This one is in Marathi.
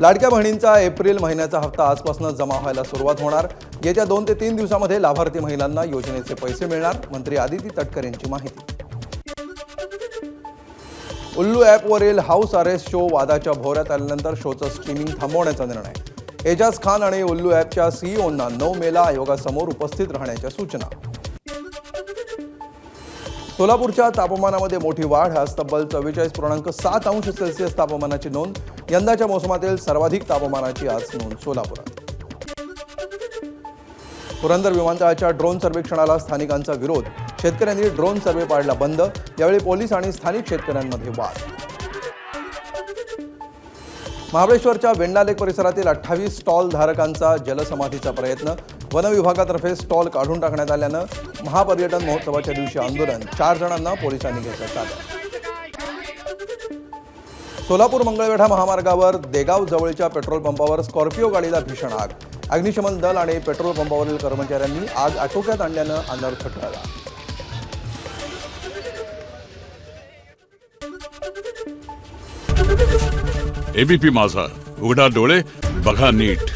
लाडक्या बहिणींचा एप्रिल महिन्याचा हप्ता आजपासून जमा व्हायला सुरुवात होणार. येत्या दोन ते तीन दिवसामध्ये लाभार्थी महिलांना योजनेचे पैसे मिळणार. मंत्री आदिती तटकर यांची माहिती. उल्लू ॲपवरील हाऊस अरेस्ट शो वादाच्या भोवऱ्यात आल्यानंतर शोचं स्ट्रीमिंग थांबवण्याचा निर्णय. एजाज खान आणि उल्लू ॲपच्या सीईओंना नऊ मेला आयोगासमोर उपस्थित राहण्याच्या सूचना. सोलापूरच्या तापमानामध्ये मोठी वाढ आज तब्बल चव्वेचाळीस पूर्णांक सात अंश सेल्सिअस तापमानाची नोंद. यंदाच्या मोसमातील सर्वाधिक तापमानाची आज नोंद सोलापुरात. पुरंदर विमानतळाच्या ड्रोन सर्वेक्षणाला स्थानिकांचा विरोध. शेतकऱ्यांनी ड्रोन सर्वे पाडला बंद. यावेळी पोलीस आणि स्थानिक शेतकऱ्यांमध्ये वाद. महाबळेश्वरच्या वेंडालेक परिसरातील अठ्ठावीस स्टॉल धारकांचा जलसमाधीचा प्रयत्न. वन विभागातर्फे स्टॉल काढून टाकण्यात आल्यानं महापर्यटन महोत्सवाच्या दिवशी आंदोलन. चार जणांना पोलिसांनी घेतलं ताब्यात. सोलापूर मंगळवेढा महामार्गावर देगाव जवळच्या पेट्रोल पंपावर स्कॉर्पिओ गाडीला भीषण आग. अग्निशमन दल आणि पेट्रोल पंपावरील कर्मचाऱ्यांनी आग आटोक्यात आणल्यानं अनर्थ टळला एबीपी माझा. उघडा डोळे बघा नीट.